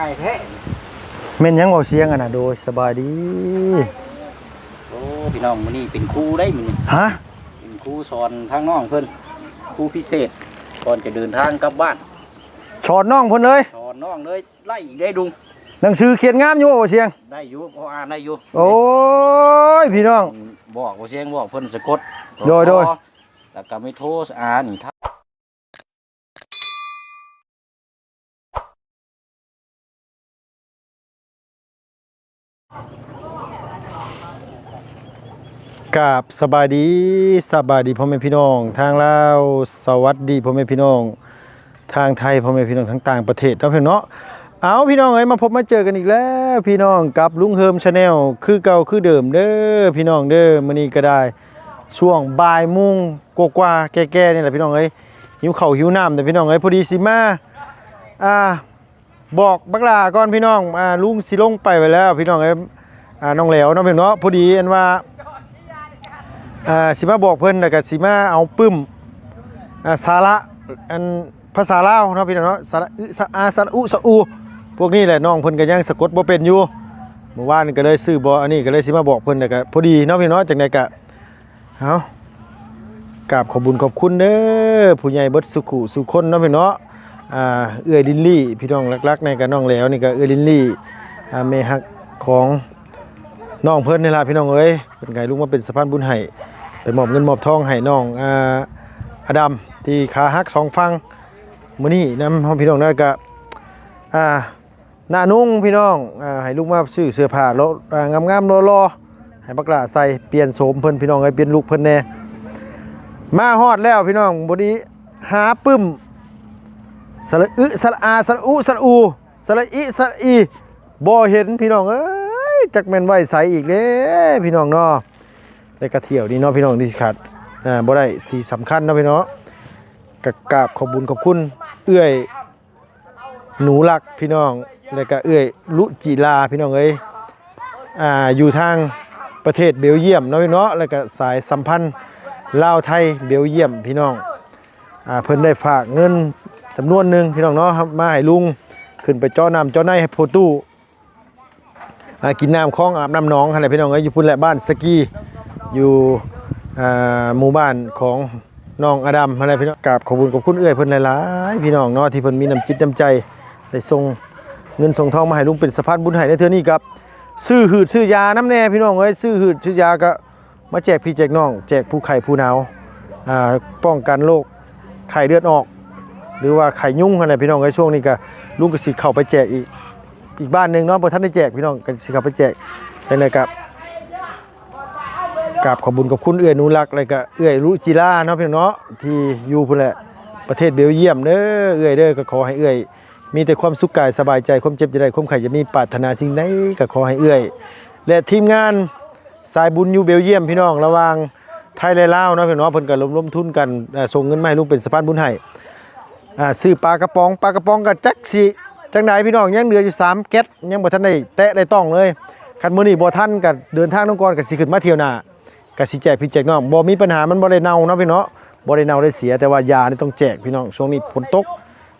ไอ้แท้แม่นยังเว้าเสียงอะน่ะโดยสบายดี โอ้พี่น้องมื้อนี้เป็นครูได้มื้อนี้ฮะ เป็นครูสอนทางน้องเพิ่นครูพิเศษก่อนจะเดินทางกลับบ้านชอดน้องเพิ่นเลย สอนน้องเลยไล่อีกได้ดุงหนังสือเขียนงามอยู่บ่เสียง ได้อยู่พออ่านได้อยู่โอ้ยพี่น้อง บอกบ่เสียงบอกเพิ่นสะกดโดยโดย แล้วก็ไม่โทรอ่านนี่ทั กกับสบายดีสบายดีพ่อแม่พี่น้อง ทางลาวสวัสดีพ่อแม่พี่น้อง ทางไทยพ่อแม่พี่น้องทั้งต่างประเทศเนาะพี่น้องเนาะเอาพี่น้องเอ้ยมาพบมาเจอกันอีกแล้วพี่น้องกับลุงเฮิมชาแนลคือเก่าคือเดิมเด้อพี่น้องเด้อมื้อนี้ก็ได้ ช่วงบ่ายโมงกว่าแก่ๆนี่แหละพี่น้องเอ้ยหิวเข้าหิวน้ำแต่พี่น้องเอ้ยพอดีสิมาอ่าบอกบักลาก่อนพี่น้องอ่าลุงสิลงไปไว้แล้ว พี่น้องเอ้ยอ่าน้องแหลวเนาะพี่น้องเนาะพอดีอันว่า อ่าสิมาบอกเพิ่นแล้วก็สิมาเอาปึ้มอ่าสาระอันภาษาลาวเนาะพี่น้องเนาะสาระอึสะอาสาระอุสะอูพวกนี้แหละน้องเพิ่นก็ยังสะกดบ่เป็นอยู่เมื่อวานก็เลยซื้อบ่อันนี้ก็เลยสิมาบอกเพิ่นแล้วก็พอดีเนาะพี่น้องจังไดก็เอากราบขอบุญขอบคุณเด้อผู้ใหญ่เบิดสุขุสุคนเนาะพี่น้องอ่าเอื้อยลินลี่ พี่น้องรักๆในก็น้องแล้วนี่ก็เอื้อยลินลี่อ่าแม่ฮักของน้องเพิ่นนี่ล่ะพี่น้องเอ้ยเป็นไงลุงมาเป็นสะพานบุญให้ มอบเงินมอบทองให้น้องอ่าอดัมที่ขาหักสองฟังมื้อนี้นำพี่น้องนั่นก็อ่าหน้านุ่งพี่น้องอ่าให้ลุงมาซื้อเสื้อผ้าแล้วงามๆรอๆให้บักหลาใส่เปลี่ยนโสมเพิ่นพี่น้องเอ้เปลี่ยนลุคเพิ่นแน่มาฮอดแล้วพี่น้องบ่นี้หาปึ้มสระอึสระอาสระอุสระอูสระอิสระอีบ่เห็นพี่น้องเอ้ยจักแม่นไหวใสอีกเด้พี่น้องเนาะ ได้กระเที่ยวนี่เนาะพี่น้องที่ขาดอ่าบ่ได้สีสำคัญเนาะพี่น้องกะกราบขอบบุญขอบคุณ เอื้อย หนูรักพี่น้องแล้วก็เอื้อยลุจิลาพี่น้องเอ้ยอ่าอยู่ทางประเทศเบลเยียมเนาะพี่เนาะแล้วก็สายสัมพันธ์ลาวไทยเบลเยียมพี่น้องอ่าเพิ่นได้ฝากเงินจำนวนหนึ่งพี่น้องเนาะครับมาให้ลุงขึ้นไปเจ้อน้ำเจ้อในให้โพตู้อ่ากินน้ำคลองอาบน้ำหน้องอะไรพี่น้องเอ้ยอยู่พุ่นแหละบ้านสกี อยู่หมู่บ้านของน้องอดัมอะไรพี่น้องกราบขอบคุณขอบคุณเอื้อยเพิ่นหลายๆพี่น้องเนาะที่เพิ่นมีน้ำจิตน้ำใจได้ส่งเงินส่งทองมาให้ลุงเป็นสะพานบุญให้ในเทื่อนี้ครับซื้อหืดซื้อยาน้ำแน่พี่น้องเอ้ยซื้อหืดซื้อยาก็มาแจกพี่แจกน้อง แจกผู้ไข้ผู้หนาวป้องกันโรคไข้เลือดออก หรือว่าไข้ยุ่งอะไรพี่น้องเอ้ยช่วงนี้ก็ลุงก็สิเข้าไปแจกอีกอีกบ้านหนึ่งเนาะพอท่านได้แจกพี่น้องกันสิครับไปแจกไปเลยครับ กราบขอบุญขอบคุณเอื้อยนูรักษ์เลยก็เอื้อยรุจิราเนาะพี่น้องเนาะที่อยู่พุ่นแหละประเทศเบลเยียมเด้อเอื้อยเด้อก็ขอให้เอื้อย มีแต่ความสุขกายสบายใจความเจ็บจะได้ความไข่จะมีปรารถนาสิ่งใดก็ขอให้เอื้อย และทีมงานสายบุญอยู่เบลเยียมพี่น้องระหว่างไทยและลาวเนาะพี่น้องเนาะเพิ่นก็ร่วมๆทุนกันเอ่อส่งเงินมาให้ลุงเป็นสะพานบุญให้อ่าซื้อปลากระป๋องปลากระป๋องกับจักสิจังไดพี่น้องยังเหลืออยู่3แก๊สยังบ่ทันได้แตะได้ต้องเลย คันมื้อนี้บ่ทันก็เดินทางน้องก่อนก็สิขึ้นมาเที่ยวหน้า กสิแจกพี่แจกน้องบ่มีปัญหามันบ่ได้เน่าเนาะพี่เนาะบ่ได้เน่าได้เสียแต่ว่ายานี่ต้องแจกพี่น้องช่วงนี้ฝนตก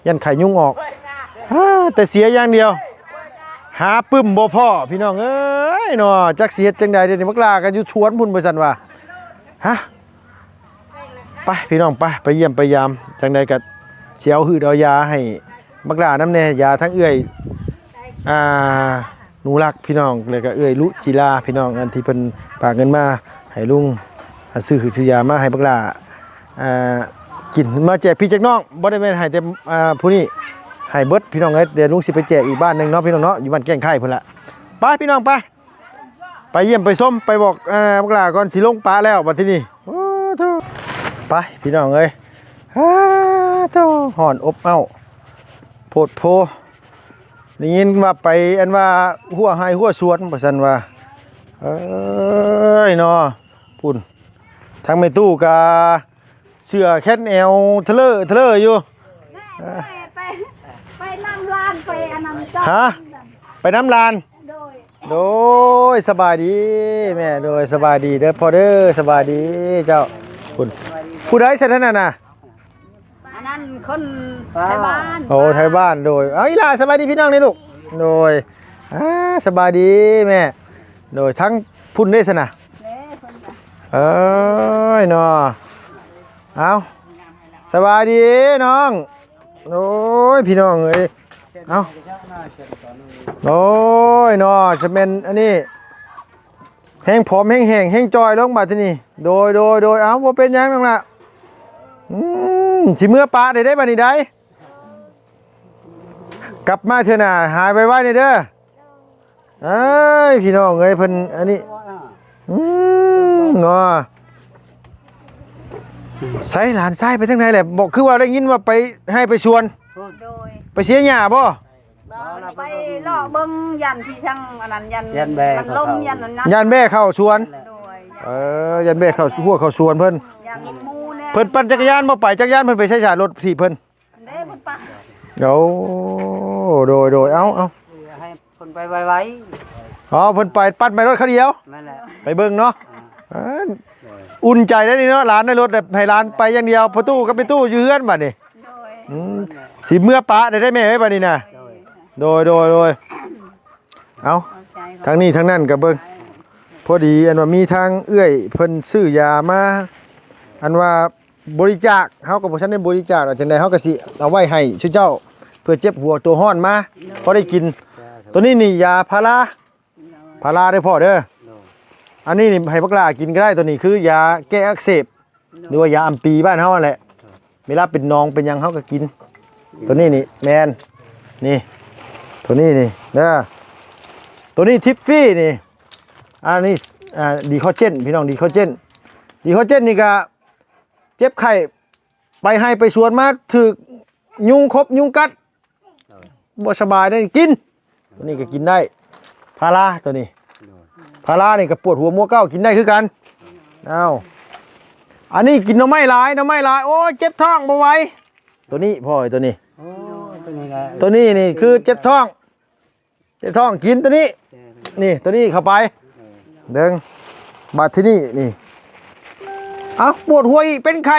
ยันไข่ยุงออกฮ่าแต่เสียอย่างเดียว หาปึ้มบ่พ่อพี่น้องเอ้ยเนาะจักเฮ็ดจังใดเดี๋ยวนี้มักลากันอยู่ชวนพุ่นไปซั่นว่าฮะไปพี่น้องไปไปเยี่ยมไปยามจังใดก็เชียวหืดเอายาให้บักลาน้ำแน่ยาทั้งเอื้อยอ่าหนูรักพี่น้องเลยก็เอื้อยลุจิลาพี่น้องอันที่เพิ่นฝากเงินมา ให้ลุงซื้อหืดซื้อยามาให้บักลาอ่ากินมาแจกพี่แจกน้องบ่ได้แม่นให้แต่อ่าผู้นี้ให้เบิดพี่น้องเอ้ยเดี๋ยวลุงสิไปแจกอีกบ้านหนึ่งเนาะพี่น้องเนาะอยู่บ้านแก้งไข่พุ่นละไปพี่น้องไปไปเยี่ยมไปส้มไปบอกอ่าบักลาก่อนสิลงปลาแล้วบัดทีนี้โอ้โธ่ไปพี่น้องเอ้ยฮ่าเจ้าห่อนอบเอ้าโพดโพได้ยินว่าไปอันว่าหัวไห้หัวสวนประสันว่าเอ้ยเนาะ ปุ่นทางไม่ตู้กาเสื้อแค่นแอวทะเลอะทะเลอะอยู่ไปไปไปนั่งร้านไปอันนั้นจ้าฮะไปน้ำลานโดยโดยสบายดีแม่โดยสบายดีเด้อพอเด้อสบายดีเจ้าคุณผู้ใดเสร็จแล้วน่ะนะอันนั้นคนไทยบ้านโอ้ไทยบ้านโดยเอาอีหล่าสบายดีพี่น้องนี่ลูกโดยอ่าสบายดีแม่โดยทั้งพุ่นได้สนะเด้เพิ่นก็ เอ้ยนาะเอาสบายดีน้อง โอ้ยพี่น้องเอ้ยเอาโอ้ยนาะจะเป็นอันนี้แห้งผอมแห้งแห้งแห้งจอยลงมาที่นี่ โดยโดยโดยเอาว่าเป็นยังน้องละอืมสิเมื่อปลาได้ได้บันนี้ได้กลับมาเถอะน่ะหายไปไว้นี่เด้อเอ้ยพี่น้องเอ้ยเพิ่นอันนี้ เนาะใส่หลานไส้ไปทางไหนแหละบอกคือว่าได้ยินว่าไปให้ไปชวน โดยไปเสียหญ้าบ่ไปเลาะเบิ่งยันพี่ช่างอันนั้นยันยันแบกมันลมยันอันนั้นยานแม่เข้าชวน โดยเออยันแม่เข้าหัวเข้าชวนเพิ่นยันหมูแน่เพิ่นปั่นจักรยานบ่ไปจักรยานเพิ่นไปใช้ชารถที่เพิ่นเด้เพิ่นปะเดี๋ยวโดยโดยเอาเอาให้คนไปไว้อ๋อเพิ่นไปปั่นไปรถคันเดียวนั่นแหละไปเบิ่งเนาะเอ้ออุ่นใจได้นี่เนาะหลานได้รถแบบให้หลานไปอย่างเดียวประตูก็ไปตู้อยู่เฮือนบัดนี้โดยอืมสิเมื่อปะได้ได้แม่เอ้ยบัดนี้น่ะโดยโดยโดยโดยเอาเข้าใจทั้งนี้ทั้งนั้นกับเบิ้งพอดีอันว่ามีทางเอื้อยเพิ่นซื้อยามาอันว่าบริจาคเฮาก็บ่ทันได้บริจาคดอกจังได๋เฮาก็สิเอาไว้ให้ชื่อเจ้า เพื่อเจ็บหัวตัวห้อนมาพอได้กิน ตัวนี้นี่ยาพาราพาราได้อพ่อเด้อโดย อันนี้นี่ให้พวกลากินก็ได้ตัวนี้คือยาแก้อักเสบหรือว่ายาอัมปีบ้านเฮานั่นแหละเวลาเป็นน้องเป็นหยังเฮาก็กิน ตัวนี้นี่แมนนี่ ตัวนี้นี่เด้อตัวนี้ทิฟฟี่นี่อันนี้อ่าดีคอเจนพี่น้องดีคอเจนดีคอเจนนี่ก็เจ็บไข้ไปให้ไปสวนมาถึกยุงครบยุงกัดบ่สบายได้กิน ตัวนี้ก็กินได้พาราตัวนี้ โดยพารานี่ก็ปวดหัวมัวเก้ากินได้คือกันเอาอันนี้กินหน้ำไม้หลายหน้ำไม้หลายโอ้ยเจ็บท้องบ่ไหวตัวนี้พ่อไอ้ตัวนี้ โอ้เป็นยังไงตัวนี้นี่คือเจ็บท้อง เจ็บท้องกินตัวนี้ นี่ตัวนี้เข้าไปเดิงมาที่นี่นี่เอ้าปวดหัวอีกเป็นไข้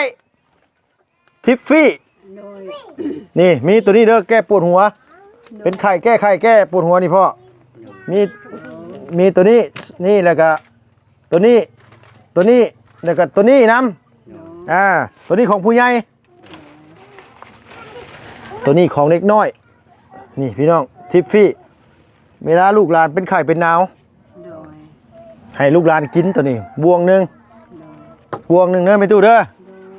ทิฟฟี่โดยนี่มีตัวนี้เด้อแก้ปวดหัว เป็นไข้แก้ไข้แก้ปวดหัวนี่พ่อมี มีตัวนี้นี่แล้วก็ตัวนี้ตัวนี้แล้วก็ตัวนี้นํอ่าตัวนี้ของผู้ใหญ่ตัวนี้ของเล็กน้อย นี่พี่น้องทิฟฟี่เวลาลูกหลานเป็นไข้เป็นหนาวโดยให้ลูกหลานกินตัวนี้บวงหนึ่งบวงหนึ่งเด้อไม่ตู้เด้อ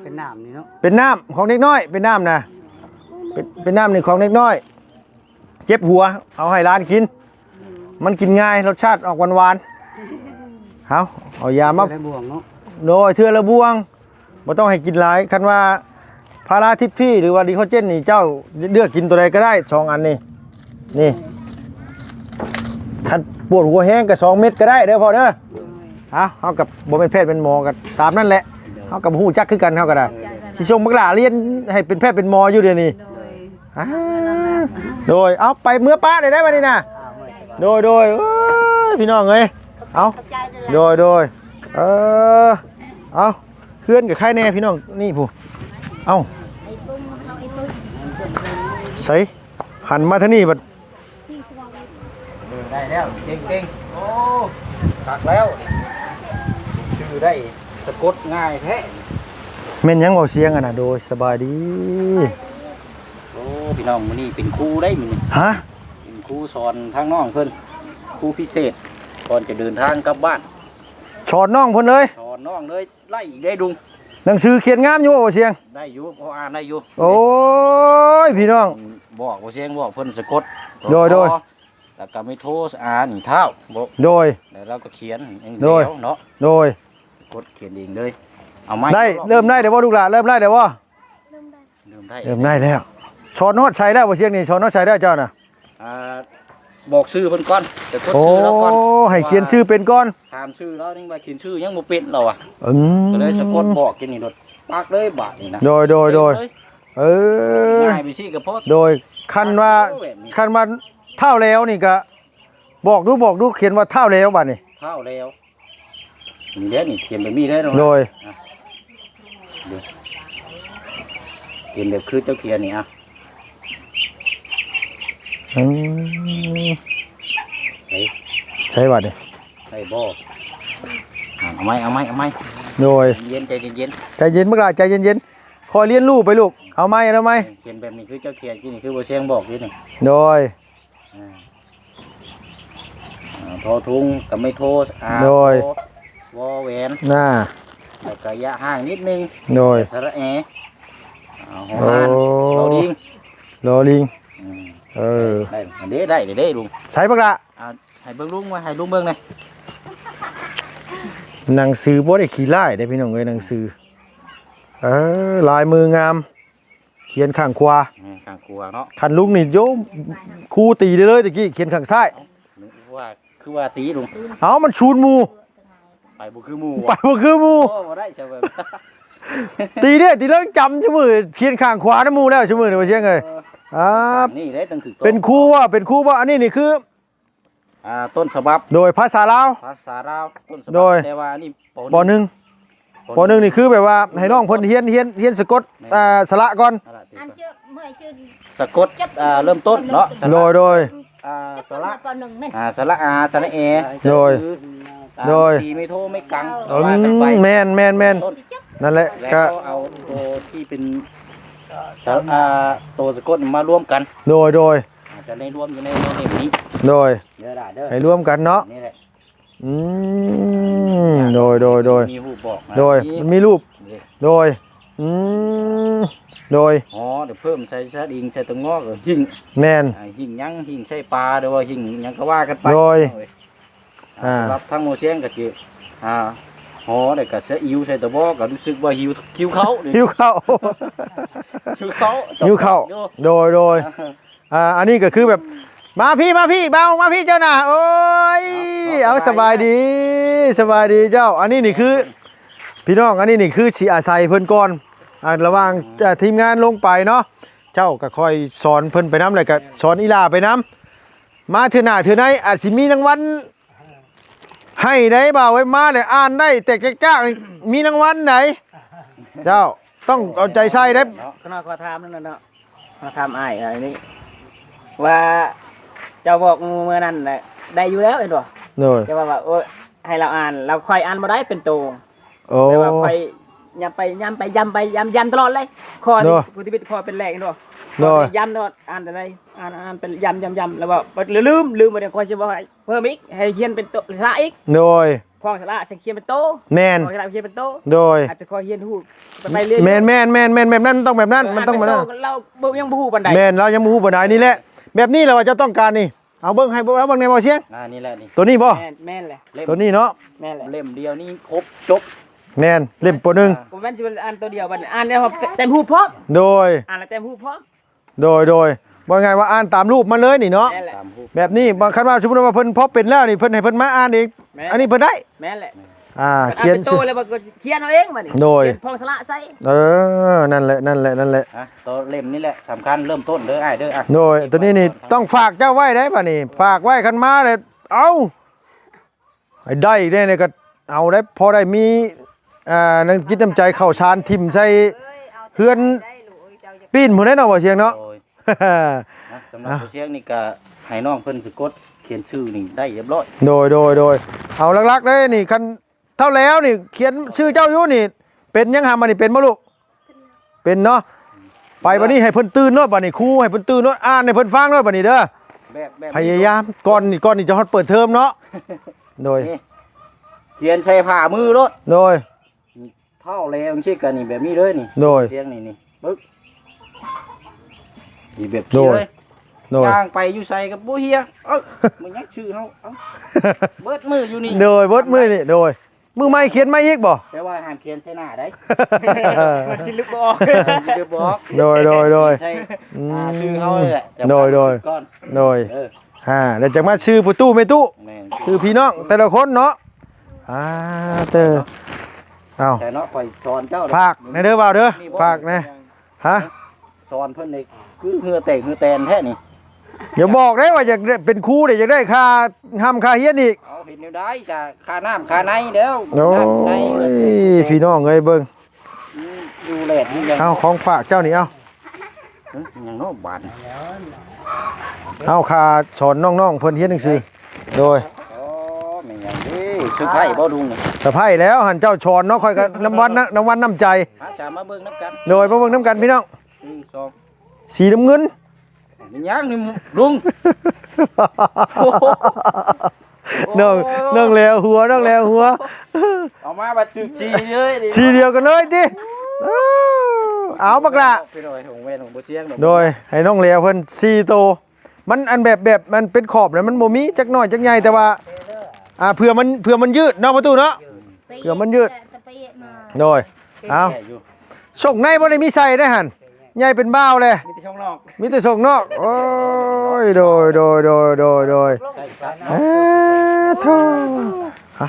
เป็นน้ำนี่เนาะเป็นน้ำของเด็กน้อย เป็นน้ำนะเป็นเป็นน้ำหนึ่งของเด็กน้อย เจ็บหัว เอาให้ร้านกิน มันกินง่ายรสชาติออกหวานๆเอาเอายามาได้บ่วงเนาะโดยเทือละบวงไม่ต้องให้กินหลายคันว่าพาราทิฟฟี่หรือว่าดีคอเจนนี่เจ้าเลือกกินตัวใดก็ได้สองอันนี่นี่คันปวดหัวแห้งก็สองเม็ดก็ได้เด้อพอเด้อเอาเขากับบ่เป็นแพทย์เป็นหมอกันตามนั่นแหละเขากับหูจักคือกันเขาก็ได้สิชงบักหลาเรียนให้เป็นแพทย์เป็นหมออยู่เดี๋ยวนี้โดยอ่าโดยเอาไปเมื่อป้าได้ได้มานี่นะ โดยโดยโอ้ยพี่น้องเอ้ยเอาโดยโดยเออเอาเพื่อนกับใครแน่พี่น้องนี่ผู้เอาใส่หันมาทางนี้บัดเออได้แล้วเก่งๆโอ้ตักแล้วชื่อได้สะกดง่ายแท้แม่นยังเอาเสียงอะนะโดยสบายดีโอ้พี่น้องมื้อนี้เป็นครูได้มื้อนี้ฮะเป็นค รูสอนทางน้องเพิ่นครูพิเศษก่อนจะเดินทางกลับบ้านชอดน้องเพิ่นเลยสอนน้องเลยไล่อีกได้ดุงหนังสือเขียนงามอยู่บ่เสียง ได้อยู่พออ่านได้อยู่โอ้ยพี่น้อง บอกว่าเสียงบอกเพิ่นสะกดโดยโดยแล้วก็ไม่โทรอ่านเท้าบอกโดยแล้วเราก็เขียนเองโดยเดียวเนาะโดยกดเขียนเองเลยเอาไม้ได้เริ่มได้เดี๋ยวว่าลูกหลานเริ่มได้เดี๋ยวว่าเริ่มได้เริ่มได้แล้วชอนโนดใช้แล้วบ่เสียงนี่ชอนโนดใช้ได้เจ้าน่ะ อ่าบอกชื่อเพิ่นก่อนแต่กดโอ้ชื่อแล้วก่อนให้เขียนชื่อเป็นก่อนถามชื่อแล้วนี่ว่าเขียนชื่อยังบ่เป็นเราอะอืมก็เลยสะกดบอกกินนี่โดดปากเลยบาดนี่นะโดยโดยโดยเต็มเลเออง่ายไปสิกับพ่อโดยคันว่าคันว่าเท่าแล้วนี่ก็บอกดูบอกดูเขียนว่าเท่าแล้วบัดนี้เท่าแล้วมีแล้วนี่เขียนแบบนี้ได้หรอโดยเขียนแบบคือเจ้าเขียนนี่อะ อืมเฮ้ยใช่บัดนี่ไอ้บ่อ่าเอาไหมเอาไหมเอาไหมโดยเย็นใจเย็นใจเย็นเมื่อไหร่ใจเย็นๆคอยเรียนรู้ไปลูกเอาไหมเอาไหมๆเขียนแบบนี้คือเจ้าเขียนที่นี่คือบ่เชียงบอกที่นี่โดยอ่าอ่าโทรทุงกับไม่โทรอ่าโดยโทรวอแหวนน่าแต่กระยะห่างนิดนึงโดยสระแอเอาหัวหานโอ้เราดิงโลลิงอืม เออ ได้อันเด้ได้เด้เด้ลุงใช้บักละอ่าให้เบิ่งลุงไว้ให้ลุงเบิ่งหน่อยหนังสือบ่ได้ขี้ไล่ได้พี่น้องเอ้ยหนังสือ เออลายมืองาม เขียนข้างขวานี่ข้างครัวเนาะคันลุงนี่โยมครูตีได้เลยตะกี้เขียนข้างซ้าย นึกว่าคือว่าตีลุงเอามันชูนหมูไปบ่คือหมู่ไปบ่คือหมูโอ้บ่ได้ใช่เบิ่งตีเด้ตีเลิกจำชั่วมือเขียนข้างขวาน้ำหมูแล้วชั่วมือนี่ว่าเชียงเอ้ยอ่านี่ได้ตั้งถึงเป็นครูว่าเป็นครูว่าอันนี้นี่คืออ่าต้นฉบับ โดยภาษาลาวภาษาลาวต้นฉบับโดยแต่ว่านี่ปหนึ่งปหนึ่งนี่คือแบบว่าให้น้องเพิ่นเฮียนเฮียนเฮียนสะกดอ่าสระก่อนนั่นแหละติดอันก่อนเจอเมื่อเจอสะกดอ่าเริ่มต้นเนาะสระโดยโดยอ่าสจะระมาปหนึ่งนี่อ่าสระอาสระเอโดยคือตามโดยตีไม่โทรไม่กังอืว่ากันมไปแม่นแม่นแม่นต้นนั่นแหละแล้วก็ก็เอาตัวที่เป็น สระอ่าตัวสะกดมารวมกันโดยโดยอาจจะในรวมอยู่ในในเล่มนี้โดยเด้อด่าเด้อให้ร่วมกันเนาะนี่แหละอืมโดยโดยโดยมีหูบอกนะโดยนี่มันมีรูปโดยอืมโดยอ๋อเดี๋ยวเพิ่มใส่ชาดิงใส่ตะงอกเออหิ่งแม่นอ่าหิ่งยังหิ่งใส่ปลาเดี๋ยวว่าหิ่งยังก็ว่ากันไปโดยอ่าอ่ารับทั้งโมเชียงกับจีอ่า หอเด็กกับเสอิวใส่ตะบอกก็รู้สึกว่าหิวหิวเขานี่หิวข้าวหิวเขาหิวข้าวอยู่โดยโดยอ่าอันนี้ก็คือแบบมาพี่มาพี่เบามาพี่เจ้าน่ะโอ้ยเอาสบายดีสบายดีเจ้า อันนี้นี่คือ พี่น้องอันนี้นี่คือสีอาศัยเพิ่นก่อนอ่าระหว่างอ่าทีมงานลงไปเนาะเจ้าก็คอยสอนเพิ่นไปน้ำเลยก็สอนอีลาไปน้ำมาเถื่อหน้าเถื่อในอาจสิมีรางวัล ให้ได้บ่าวไว้มาเลยอ่านได้แต่จ้ากๆมีรางวัลไหน เจ้าต้องเอาใจใส่ได้เนาะก็น่าขอถามนั่นน่ะเนาะมาถามอ้ายอะไรนี่ว่าเจ้าบอกเมื่อนั้นน่ะได้อยู่แล้วเห็นบ่เลยแต่ว่าว่าโอ้ยให้เราอ่าน เราค่อยอ่านบ่ได้เป็นตัวโอ้แต่ว่าค่อย ย้ำไปย้ำไปย้ำไปย้ำย้ำตลอดเลยข้อเนที่อะผู้ที่เป็นข้อเป็นแรกเห็นบ่เนอะข้อที่ย้ำตลอดอ่านแต่ไรอ่านอ่านเป็นย้ำย้ำย้ำแล้วว่าลืมลืมไปเดี๋ยวค่อยจะบอกให้เพิ่มอีกให้เขียนเป็นโตสระอีกโดย พองสระจะเขียนเป็นโตแมนพองสระเขียนเป็นโตโดยอาจจะค่อยเขียนหูไปไปเรื่อยแมนแมนแมนแมนแบบนั้นมันต้องแบบนั้นมันต้องแบบนั้นเราเบิ่งยังบ่ฮู้ปานใดแมนเรายังมูบ่ได้นี่แหละ แบบนี้เราจะต้องการนี่ เอาเบิ้งให้เบิ้งแล้วเบิ้งในบ่เสียง อ่านี่แหละนี่ตัวนี้บ่แม่นแม่นแหละเล่มตัวนี้เนาะ แม่นแหละเล่มเดียวนี่ครบจบ แมนเล่มปหนึ่งผมแม่นสิเป็นอ่านตัวเดียวบัดนี้อ่านแล้วเต็มหูพร้อมโดย อ่านแล้วเต็มหูพร้อมโดยโดยว่าไงว่าอ่านตามรูปมาเลยนี่เนาะแม่นแหละตามรูปแบบนี้บางคันว่าสมมติว่าเพิ่นพอเป็นแล้วนี่เพิ่นให้เพิ่นมาอ่านเองแม่น อันนี้เพิ่นได้ แม่นแหละอ่าอ่านเขียนเป็นโตแล้วบัดก็เขียนเอาเองบัดนี้โดย เขีนพองสระใส่เออนั่นแหละนั่นแหละนั่นแหละอะตัวเล่มนี่แหละสำคัญเริ่มต้นเด้อไอ้ายเด้ออะโดยตัวนี้นี่ต้องฝากเจ้าไว้ได้ป่ะนี่ ฝากไว้คันมาเลยเอาไอ้ได้ได้เนี่ยก็เอาได้พอได้มี อ่านังคิดน้ำใจเข้าชานทิมใส่เฮือนปีนหมู่ได้เนาะบ่เสียงเนาะโดยนะสำหรับโมเชียงนี่ก็ให้น้องเพิ่นสะกดเขียนชื่อนี่ได้เรียบร้อยโดยโดยโดยเอาลักๆเลยนี่คันเท่าแล้วนี่ เขียนชื่อเจ้าอยู่นี่ เป็นยังหามานี่เป็นบ่ลูกเป็นเนาะไปบัดนี้ให้เพิ่นตื่นเนาะบัดนี้ครูให้เพิ่นตื่นเนาะอ่านให้เพิ่นฟังเนาะบัดนี้เด้อแบบแบบพยายามก่อนนี่ก่อนนี่จะฮอดเปิดเทอมเนาะโดยนี่เขียนใส่ผ้ามือรถโดย เท่าแล้วจังซี่กันนี่แบบนี้เลยนี่โดย เสียงนี่นี่ปึ๊กนี่แบบโดนี้ยเลยโดยย่างไปอยู่ใส่กับบ่เฮียเอ้ามันยักชื่อเฮาเอ้าเบิดมืออยู่นี่โดยเบดมือนี่โดยมือไม่เขียนไม่อีกบ่แต่ว่าห้ามเขียนใส่หน้าได้มันสิลึกบ่ออกเดี๋ยวบอกโดยโดยโดยใช่อืมอ่าชื่อเขาเลยแหละจำโดยโดยก่อนโดยเออฮ่าแล้วจากมาชื่อผู้ตู้ไม่ตู้แม่นชื่อพี่น้องแต่ละคนเนาะอ่าเตอ เอาแต่เนาะคอยสอนเจ้าฝากในเด้อบ่าวเด้อฝากนะฮะสอนเพิ่นนี่คือเหือแตกเหือแตนแท้นี่อย่าบอกได้ว่าอยากได้เป็นครูเดี๋ยวอยากได้ค่าห้ามค่าเฮียนอีกเอาเห็นอยู่ได้จ้ะค่าน้ำค่าในแล้วโอ้น้ำในยพี่น้องเอ้ยเบิ่งดูแลดนี่ยังเอาของฝากเจ้านี่เอาเอ้ยยังเนาะบาดนี่เอาคาสอนน้องๆเพิ่นเรียนหนังสือโดยโอ้แม่นห ยังดิสุดท้ายบ่ดุงนี่สะไพ่แล้วหันเจ้าชอนเนาะค่อยก็น้ำวันนะน้ำวันน้ำใจ มาจามาเบิ่งน้ำกันโดยมาเบิ่งน้ำกันพี่น้องหนึ่งสองสีน้ำเงิน นี่ยังนี่ลุง น้องน้องแล้วหัวน้องแล้วหัวเอามาบัดจึกชีเลยดิสีเดียวกันเลยติอ้าวเอาบักละ พี่น้อยของแม่ของบ่เชียงดอกโดยให้น้องแล้วเพิ่นสีโตมันอันแบบแบบมันเป็นขอบนะมันบ่มีจักหน่อยจักใหญ่แต่ว่า อ่าเผื่อมันเผื่อมันยืดเนาะประตูเนาะเดี๋ยวมันยืดจะไปเอะมาโดย เอา แก่อยู่ส่งในบ่ได้มีใส่ได้หั่นใหญ่เป็นบ้าวเลย มีแต่ช่องนอกมีแต่ส่งนอก โอ้ยโดยโดยโดยโดยโดยใกล้กันเอ๊ะโธ่ฮะ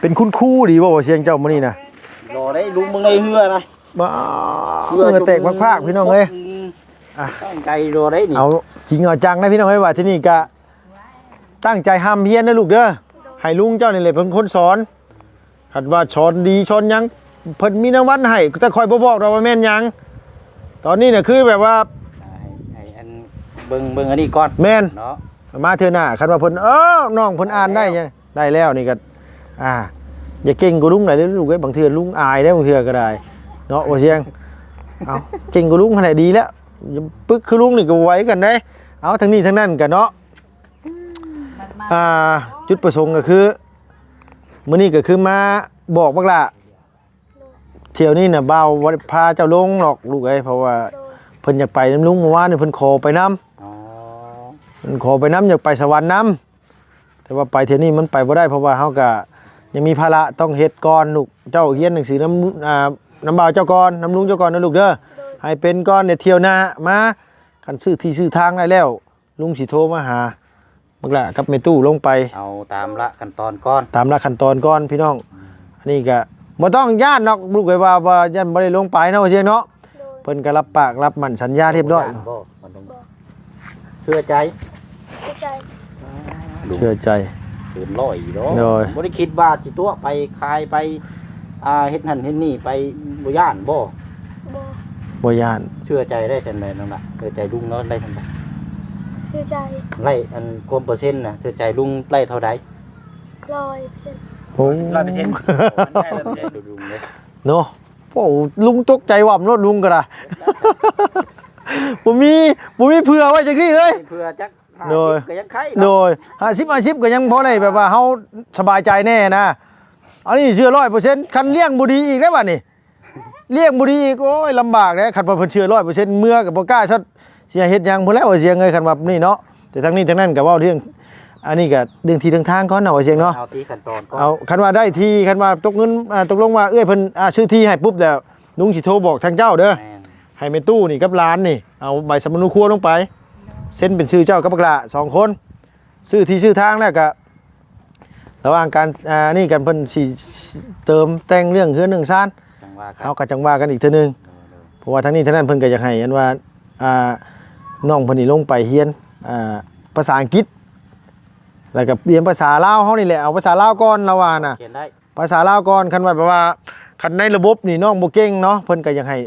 เป็นคุณครูดีบ่ว่าเสียงเจ้ามื้อนี้น่ะรอได้ลุงมึงในเหือนะบ้าเมื่อแตกพากๆพี่น้องเอ้ย อะ ตั้งใจรอได้นี่เอาจริงเอาจังนะพี่น้องเอ้ยว่าที่นี่ก็ตั้งใจห้ามเฮียนนะลูกเด้อ ให้ลุงเจ้านี่แหละเป็นคนสอนคันว่าสอนดีสอนหยังเพิ่นมีรางวัลให้แต่คอยบ่บอกเราว่าแม่นหยังตอนนี้เนี่ยคือแบบว่าให้ให้อันเบิ่งเบิ่งอันนี้ก่อนแม่นเนาะมาเทื่อหน้าคันว่าเพิ่นเออน้องเพิ่นอ่านได้ยังได้แล้วนี่ก็อ่าอย่าเก่งกว่าลุงหน่อยเด้อลูกเอ้ยบางเทื่อลุงอายได้อบางเทื่อก็ได้เนาะว่าเสียงเอาเก่งกว่าลุงขนาดดีแล้วอย่าปึ๊กคือลุงนี่ก็ไว้กันได้เอาทั้งนี้ทั้งนั้นกันเนาะ อ่าจุดประสงค์ก็คือมื้อนี้ก็คือมาบอกบักละเที่ยวนี้น่ะบ่าวบ่ได้พาเจ้าลงหรอกลูกเอ้ยเพราะว่าเพิ่นอยากไปน้ำลุงเมื่อวานนี่เพิ่นขอไปน้อ๋อเพิ่นขอไปน้ำอยากไปสวรรค์น้ำแต่ว่าไปเที่ยวนี้มันไปบ่ได้เพราะว่าเฮาก็ยังมีภาระต้องเฮ็ดก่อนลูกเจ้าเรียนหนังสือน้ำอ่าน้ำบ่าวเจ้าก่อนน้ำลุงเจ้าก่อนนะลูกเด้อให้เป็นก่อนเนี่ยเที่ยวหน้ามาคันซื้อที่ซื้อทางได้แล้ว ลุงสิโทรมาหา บักละกับแม่ตู้ลงไป เอาตามละขั้นตอนก่อนตามหลักขั้นตอนก่อนพี่น้อง อันนี้ก็บ่ต้องย่านเนาะลูกเอ้ยว่าว่าย่านบ่ได้ลงไปเนาะว่าเชียงเนาะโดยเพิ่นก็รับปากรับมั่นสัญญาเรียบร้อยบ่มันต้องเชื่อใจเข้าใจเชื่อใจ เกินร้อยอยู่เนาะโดย บ่ได้คิดว่าสิตัวไปคายไปอ่าเฮ็ดนั่นเฮ็ดนี่ไปบ่ย่านบ่บอบ่ย่านเชื่อใจได้จังไดนั่นน่ะเชื่อใจลุงเนาะได้จังไดเชื่อใจไล่อันความเปอร์เซ็นต์น่ะเชื่อใจลุงไล่เท่าใดลอยเพื่อนโอ้100%มันได้แล้วได้ดูลุงเลยเนาะโอ้ลุงตกใจว่ำรถลุงก็ได้บ่มีบ่มีเผื่อไว้จังนี้เลย เพื่อจักโดย50ก็ยังไข่โดเนาะย50 50ก็ยังพอได้แบบว่าเฮาสบายใจแน่นะ อันนี้เชื่อ100%คันเลี้ยงบ่ดีอีกแล้วบัดนี้เลี้ยงบ่ดีอีกโอ้ยลำบากเด้คันว่าเพิ่นเชื่อ100%เมื่อก็บ่กล้าชัด เสียเฮ็ดหยังพุ่นแล้วว่าเสียเงยคันว่านี่เนาะแต่ทั้งนี้ทั้งนั้นก็เว้าเรื่องอันนี้ก็เรื่องที่เรื่องทางก่อนเนาะว่าเสียงเนาะเอาที่ขั้นตอนก่อนเอาคันว่าได้ที่คันว่าตกเงินอ่าตกลงว่าเอ้ยเพิ่นอ่าซื้อที่ให้ปุ๊บแล้วลุงสิโทรบอกทางเจ้าเด้อแม่นให้แม่ตู้นี่กับร้านนี่เอาใบสมนุครัวลงไปเซ็นเป็นชื่อเจ้ากับปากละสองคนซื้อที่ชื่อทางแล้วก็ระหว่างการอ่านี่กันเพิ่นสิเติมแต่งเรื่องเฮือนหนึ่งซ่านจังว่ากันเฮาก็จังว่ากันอีกเทื่อนึงเพราะว่าทางนี้ทางนั้นเพิ่นก็อยากให้อันว่าอ่า น้องเพิ่นนี่ลงไปเรียนอ่าภาษาอังกฤษ แล้วก็เรียนภาษาลาวเฮานี่แหละเอาภาษาลาวก่อนละว่าน่ะเขียนได้ภาษาลาวก่อนคันว่าแบบว่าคันในระบบนี่น้องบ่เก่งเนาะเพิ่นก็อยากให้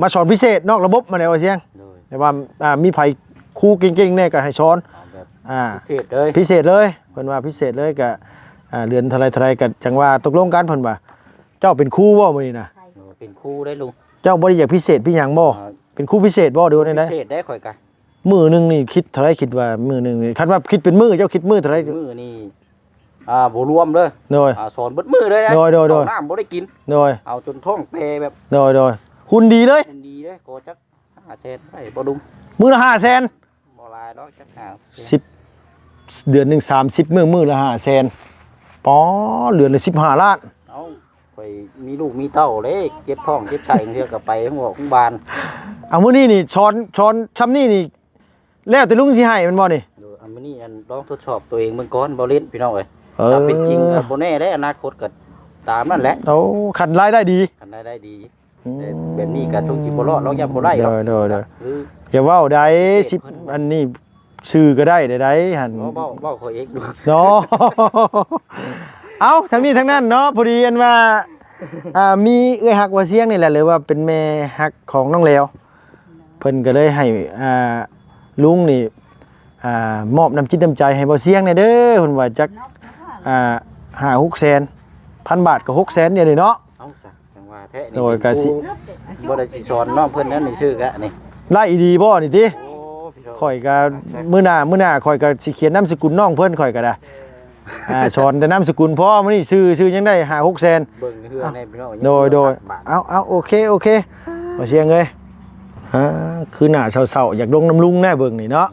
มาสอนพิเศษนอกระบบมาได้ว่าเสียงโดยแต่ว่าอ่ามีไผครูเก่งๆแน่ก็ให้สอนเอาแบบอ่าพิเศษเลยพิเศษเลยเพิ่นว่าพิเศษเลยก็อ่าเดือนเท่าไรเท่าไรก็จังว่าตกลงกันเพิ่นว่าเจ้าเป็นครูบ่มื้อนี้น่ะโดยเป็นครูได้ลุงเจ้าบ่ได้อยากพิเศษพี่หยังบ่อ่าเป็นครูพิเศษบ่เดี๋ยวนี้พิได้เศษได้ข่อยกะ มื้อหนึงนี่คิดเท่าไรคิดว่ามื้อหนึงนี่คันว่าคิดเป็นมื้อเจ้าคิดมื้อเท่าไรมือนี่อ่าบ่รวมเลยโดย อ่าสอนเบิดมือเลยนะโดยโดยโดยเข้าน้ำบ่ได้กิน โดยเอาจนท้องเปแบบโดยโดยคุณดีเลย มันดีเลยโกจักหาเศษได้บ่ดุมมื้อละ500,000บ่หลายดอกจักหาสิบเดือนหนึ่งสามสิบมือมือละห้าแสนป๋อเดือนละสิบห้าล้าน เอาข่อยมีลูกมีเต้าเลยเจ็บท้องเจ็บไส้เทื่อก็ไปหัวของบานเอามื้อนี้นี่ช้อนช้อนช้ำนี่นี่ แล้วแต่ลุงสิให้มันบ่นี่โดยอันนี้อันลองทดสอบตัวเองเบิ่งก่อนบ่เล่นพี่น้องเอ้ยเอถ้าเป็นจริงก็บ่แน่ได้อนาคตก็ตามนั่นแหละเอาขันรายได้ดีคันได้ได้ดีแต่แบบนี้ก็ต้องสิบ่รอดลองอย่าบ่ได้หรอกเด้อเด้อหรือ อย่าเว้าได้สิบอันนี้ชื่อก็ได้ได้ได้หันเว้าเว้าเว้าเขาเองดูเนาะ เอาทั้งนี้ทั้งนั้นเนาะพอดีอันว่าอ่ามีเอื้อยฮักว่าเสียงนี่แหละหรือว่าเป็นแม่ฮักของน้องแล้วเพิ่นก็เลยให้อ่า ลุงนี่อ่ามอบน้ำจิตน้ำใจให้บ่เสียงแน่เด้อเพิ่นว่าจักอ่าห้าหกแสนพันบาทก็หกแสนเดียวนี่เนาะ เอาซะจังว่าแท้โดยก็สิ บ่ได้สิสอนน้องเพิ่นนั่นนี่ชื่อกะนี่ไล่ดีบ่นี่ติโอ้พี่น้องข่อยก็มื้อหน้ามื้อหน้าข่อยก็สิเขียนนามสกุลน้องเพิ่นข่อยก็ได้อ่าสอนแต่นามสกุลพ่อมื้อนี้ชื่อชื่อยังได้ห้าหกแสน เบิ่งเฮือในพี่น้องโดยโดยบาทเอาเอาโอเค โอเคบ่เสียงเอ้ย ฮะคือหน้าเศร้าๆอยากลงน้ำลุงแน่เบิ่งนี่เนาะ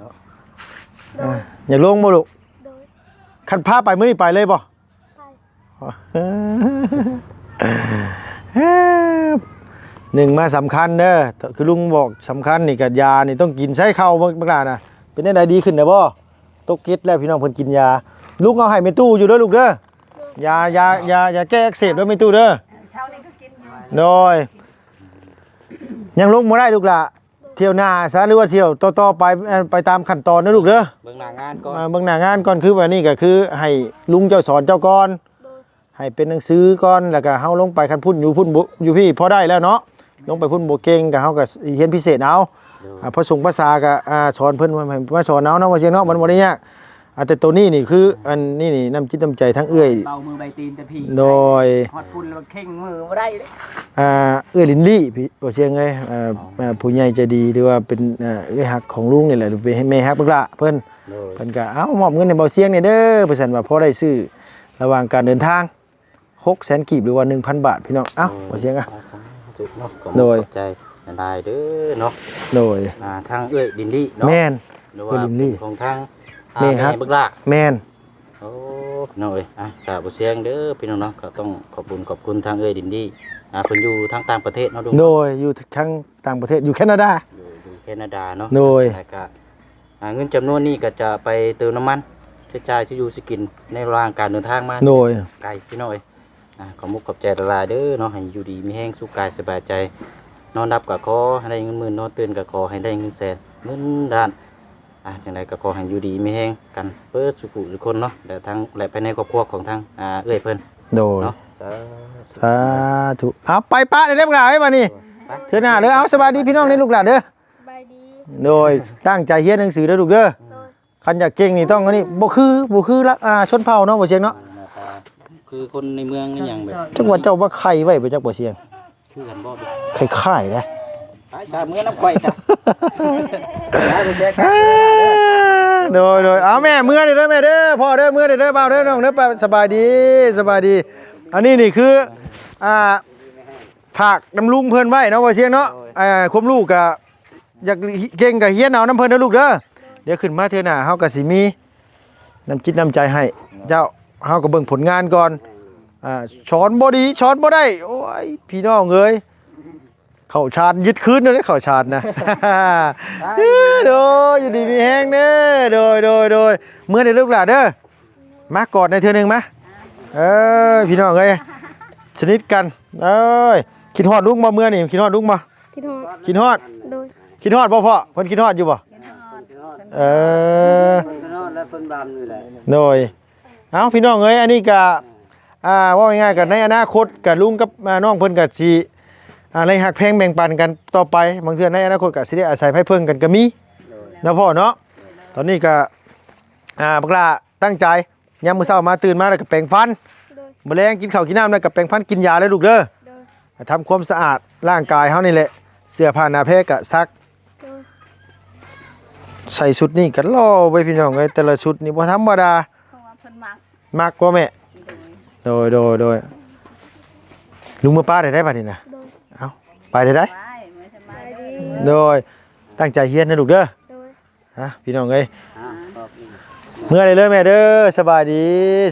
อ่าอยากลงบ่ลูกโดยคันพาไปมื้อนี้ไปเลยบ่ไปหนึ่งมาสำคัญเด้อคือลุงบอกสำคัญนี่กับยานี่ต้องกินใช้เข้าเมื่อกี้นะเป็นได้ดีขึ้นนะบ่ตกเก็ดแล้วพี่น้องเพิ่นกินยา ลุงเอาให้เมตู้อยู่เด้อลูกเด้อยายายายาแก้อักเสบเด้อเมตู้เด้อเช้านี้ก็กินอยู่โดย ยังลงบ่ได้ลูกละเที่ยวหน้าซะหรือว่าเที่ยวต่อๆไปเอ่อไปตามขั้นตอนนะลูกเด้อเบิ่งหน้างานก่อนมาเบิ่งหน้างานก่อนคือว่านี่ก็คือให้ลุงเจ้าสอนเจ้าก่อนโดยให้เป็นหนังสือก่อนแล้วก็เฮาลงไปคันพุ่นอยู่พุ่นบ่อยู่พี่พอได้แล้วเนาะลงไปพุ่นบ่เก่งก็เฮาก็เรียนพิเศษเอาอ่าพระสงฆ์ภาษาก็อ่าสอนเพิ่นมามาสอนเอาเนาะว่าเสียเนาะมันบ่ได้ยาก อ่าแต่ตัวนี้นี่คืออันนี้นี่น้ำจิตน้ำใจทั้งเอื้อย เบามือใบตีนแต่พี่โดย ฮอดพุ่นแล้วเข่งมือบ่ได้เลยอ่าเอื้อยลินลี่พี่บ่เสียงไงอ่าอ่าผู้ใหญ่ใจดีหรือว่าเป็นอ่าเอื้อยฮักของลุงนี่แหละหรือเป็นแม่ฮักบักละเพิ่นโดยเพิ่นก็เอ้ามอบเงินให้เบาเสียงนี่เด้อเพิ่นสั่นว่าพอได้ซื้อระหว่างการเดินทาง600,000กีบหรือว่า1,000 บาทพี่น้องเอ้าเบาเสียงอะ จุดเนาะขอบโดย ขอบใจได้เด้อเนาะโดยอ่าทางเอ้ยดินลี่เนาะแม่น หรือเอ้ว่ายดินลี่ของทาง แม่ครับ บึกลาก แม่นโอ้พี่น้องเอ้ยอะกราบบ่เสียงเด้อพี่น้องเนาะก็ต้องขอบคุณขอบคุณทางเอ้ยดินลี่อ่าเพิ่นอยู่ทางต่างประเทศเนาะลุงโดยอยู่ทั้งต่างประเทศอยู่แคนาดา อยู่อยู่แคนาดาเนาะโดย แล้วก็อ่าเงินจำนวนนี้ก็จะไปเติมน้ำมันใช้จ่ายที่อยู่สิกินในระหว่างการเดินทางมา โดย ไกลพี่น้องเอ้ยอ่าขอมุกขอบใจละลายเด้อเนาะให้อยู่ดีมีแห้งสุขกายสบายใจ นอนดับกับขอให้ได้เงินหมื่นนอนตื่นกับขอให้ได้เงินแสนเงินด้าน อ่าจังไดก็ขอให้อยู่ดีมีแห้งกันเปิดสุขุทุกคนเนาะและทั้งและภายในครอบครัวของทางอ่าเอ้ยเพิ่นโดยเนาะสาสาธุเอาไปป้าได้เรียบร้อยมานี่เถือหน้าเด้อเอาสบายดีพี่น้องนี่ลูกหลานเด้อสบายดีโดยตั้งใจเรียนหนังสือเด้อลูกเด้อโดยคันอยากเก่งนี่ต้องอันนี้บ่คือบ่คือละอ่าชนเผ่าเนาะบ่เชียงเนาะหน้าตาคือคนในเมืองนี่อย่างแบบจักว่าเจ้าว่าไข่ไว้บ่จักบ่เชียงคือกันบ่ดูไข่ๆนะ ไปชาเมื่อน้ำข่จ้ะไปไปแจกกันโดยโดยเอาแม่เมื่อเด้อแม่เด้อพ่อเด้อเมื่อเด้อเบาเด้อน้องเด้อสบายดีสบายดี อันนี้นี่คืออ่าผักน้ำลุงเพิ่นไว้เนาะว่าเชียงเนาะอ่าคุมลูกก็อยากเก่งก็เฮียนเอาน้ำเพิ่นเด้อลูกเด้อเดี๋ยวขึ้นมาเทื่อหน้าเฮาก็สิมีน้ำจิตน้ำใจให้ เจ้าเฮาก็เบิ่งผลงานก่อนอ่าช้อนบ่ดีช้อนบ่ได้โอ้ยพี่น้องเอ้ย เข้าชานยึดคืนเด้อเข้าชานนะโดยอยู่ดีมีแห้งเด้อโดยโดยโดยเมื่อได้ลูกหลานเด้อมากอดในเทื่อหนึงมาเอ้ยพี่น้องเอ้ยชนิดกันเอ้ยคิดฮอดลุงบ่เมื่อนี่คิดฮอดลุงบ่พี่ทอดคิดฮอดโดยคิดฮอดบ่พ่อเพิ่นคิดฮอดอยู่บ่เออเพิ่นก็นอนแล้วเพิ่นบามนี่แหละโดยเอ้าพี่น้องเอ้ยอันนี้ก็อ่าว่าง่ายๆกันในอนาคตกับลุงกับอ่าน้องเพิ่นก็สิ อะไรหักแพงแบ่งปันกันต่อไปบางเทื่อในอนาคตก็สิได้อาศัยไผเพิ่งกันก็มีนะพ่อเนาะตอนนี้ก็อ่าบักลาตั้งใจยามมื้อเช้ามาตื่นมาแล้วก็แปรงฟันโดยมื้อแลงกินข้าวกินน้ำแล้วก็แปรงฟันกินยาเลยลูกเด้อโดยทำความสะอาดร่างกายเฮานี่แหละ เสื้อผ้าหน้าแพรก็ซักโดยใส่ชุดนี้ก็รอไว้พี่น้องเอ้ยแต่ละชุดนี่บ่ธรรมดาเพราะว่าเพิ่นมักมากกว่าแม่ โดยโดยโดยลุงมาป้าได้ได้ป่ะนี่นะโดยเอา ไปได้ได้ไปไม่สบายดีโดยตั้งใจเฮียนนะลูกเด้อโดยฮะพี่น้องเอ้ยอ่าขอบคุณเมื่อไรเลยแม่เด้อสบายดี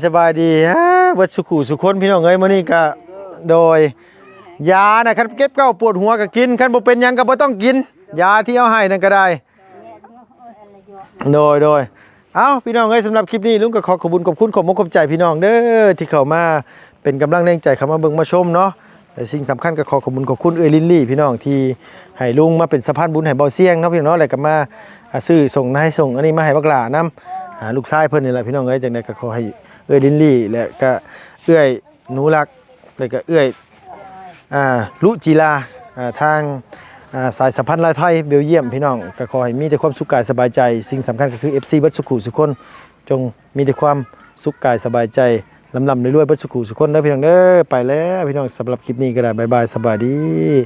สบายดีฮะเบิดสุขุสุคนพี่น้องเอ้ยมื้อนี้ก็โดยยานะคันเก็บเก้าปวดหัวก็กินคันบ่เป็นหยังก็บ่ต้องกิน ยาที่เอาให้นั่นก็ได้ โดยโดยเอาพี่น้องเอ้ยสำหรับคลิปนี้ลุงก็ขอขอบคุณขอบคุณขอบมกขอบใจพี่น้องเด้อที่เข้ามาเป็นกำลังแรงใจเข้ามาเบิ่งมาชมเนาะ แต่สิ่งสำคัญก็ขอขอบคุณขอบคุณเอ้ยลินลี่ พี่น้องที่ให้ลุงมาเป็นสะพานบุญให้เบาเสียงเนาะพี่น้องเนาะแล้วก็มาซื้อส่งให้ส่งอันนี้มาให้บักหลานํหาลูกชายเพิ่นนี่แหละพี่น้องเอ้ยจังได๋ก็ขอให้เอ้ยลินลี่และก็เอ้ยหนูรักแล้วก็เอ้ยอ่าลุจีลาอ่าทางาสายสัมพันธ์ลายไทยเบลเยียมพี่น้องก็ขอให้มีแต่ความสุขกายสบายใจ สิ่งสำคัญก็คือ FC เบัดสุขุสุขคนจงมีแต่ความสุขกายสบายใจ ลำลำรวยๆเบัดสุขุสุขคนเด้อพี่น้องเด้อไปแล้วพี่น้องสำหรับคลิปนี้ก็ได้บายบายสบายดี